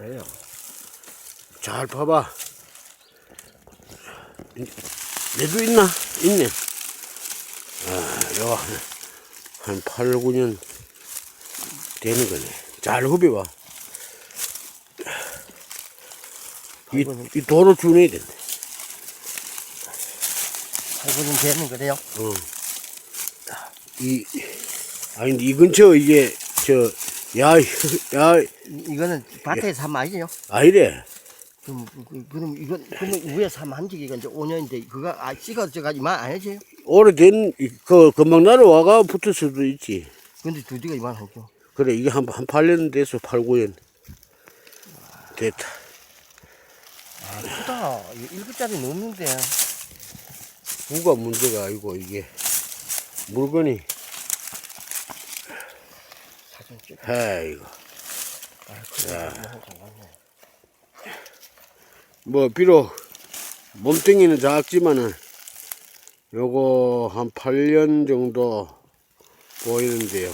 왜요? 잘 봐봐. 얘도 있나? 있네. 아, 요, 한 8, 9년 되는 거네. 잘 후벼봐. 이, 이 도로 준해야 된다. 할부는 되는 거래요? 어. 이, 아니, 근데 이 근처 이게, 저, 야, 야, 이- 이거는 밭에서 하면 아니에요? 아니래. 그럼, 그- 그럼 이건 그러면 위에서 하면 한 지기가 이제 5년인데 그거 아안 해줘요? 오래된, 이- 그, 금방 날아와가 붙을 수도 있지. 근데 두 지가 이만 하죠. 그래, 이게 한, 한 8년 돼서 8, 9년. 됐다. 아 크다. 이거 일급짜리 넘는데. 무가 문제가 아니고, 이게. 물건이, 해, 이거. 아 크다. 뭐, 비록, 몸뚱이는 작지만은, 요거 한 8년 정도 보이는데요.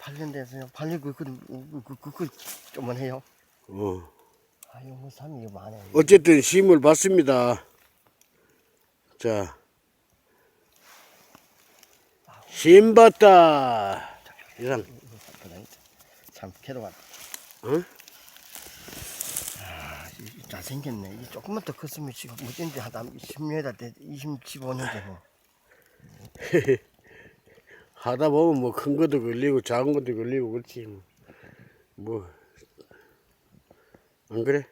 8년 돼서요. 8년 그, 그, 그, 그, 그, 그, 좀만 해요. 어. 아유, 뭐, 삶이 이거 많네. 어쨌든 심을 봤습니다. 자. 심 봤다. 이상, 참, 괴로워. 어? 아, 잘생겼네. 이 조금만 더 컸으면 지금 어쩐지 하다 10m 돼, 20, 15년 되고. 하다 보면 뭐 큰 것도 걸리고 작은 것도 걸리고 그렇지. 뭐. 뭐. 안 그래?